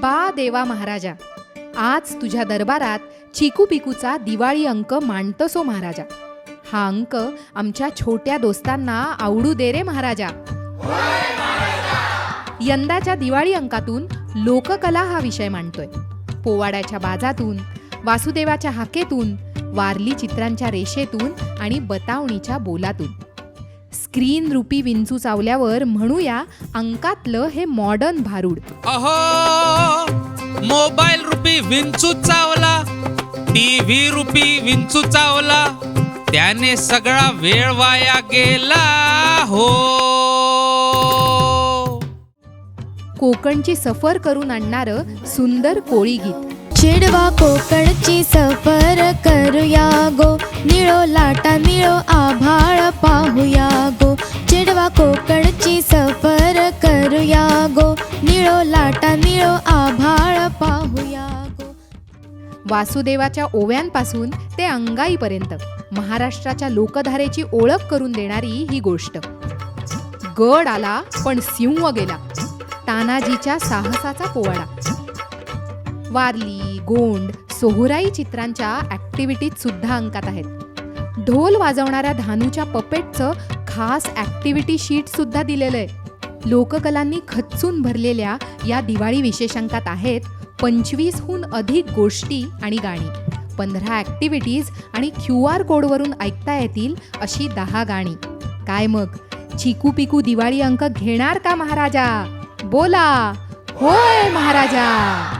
बा देवा महाराजा आज तुझ्या दरबारात चिकू पिकूचा दिवाळी अंक मांडतसो महाराजा. हा अंक आमच्या छोट्या दोस्तांना आवडू दे रे महाराजा. यंदाच्या दिवाळी अंकातून लोककला हा विषय मांडतोय. पोवाड्याच्या बाजातून वासुदेवाच्या हाकेतून वारली चित्रांच्या रेषेतून आणि बतावणीच्या बोलातून. स्क्रीन रूपी विंचू चावल्यावर म्हणूया अंकातलं हे मॉडर्न भारूड. अहो मोबाईल रुपी विंचू चावला टीव्ही रुपी विंचू चावला त्याने सगळा वेळ वाया गेला हो. कोकणची सफर करून आणणारं सुंदर कोळी गीत. चिडवा कोकणची सफर निळो लाटा निळो आभाळ पाहूया गो. चिडवा कोकणची सफर करूया गो. निळो लाटा निळो आभाळ पाहूया गो. वासुदेवाच्या ओव्यांपासून ते अंगाईपर्यंत महाराष्ट्राच्या लोकधारेची ओळख करून देणारी ही गोष्ट. गड आला पण सिंह गेला. तानाजीच्या साहसाचा पोवाडा. वारली गोंड सोहराई चित्रांच्या ॲक्टिव्हिटीत सुद्धा अंकात आहेत. ढोल वाजवणाऱ्या धानूच्या पपेटचं खास ॲक्टिव्हिटी शीट सुद्धा दिलेलं आहे लोककलांनी खच्चून भरलेल्या या दिवाळी विशेषांकात आहेत पंचवीसहून अधिक गोष्टी आणि गाणी. पंधरा ॲक्टिव्हिटीज आणि क्यू आर कोडवरून ऐकता येतील अशी दहा गाणी. काय मग? चिकू पिकू दिवाळी अंक घेणार का महाराजा? बोला. होय महाराजा!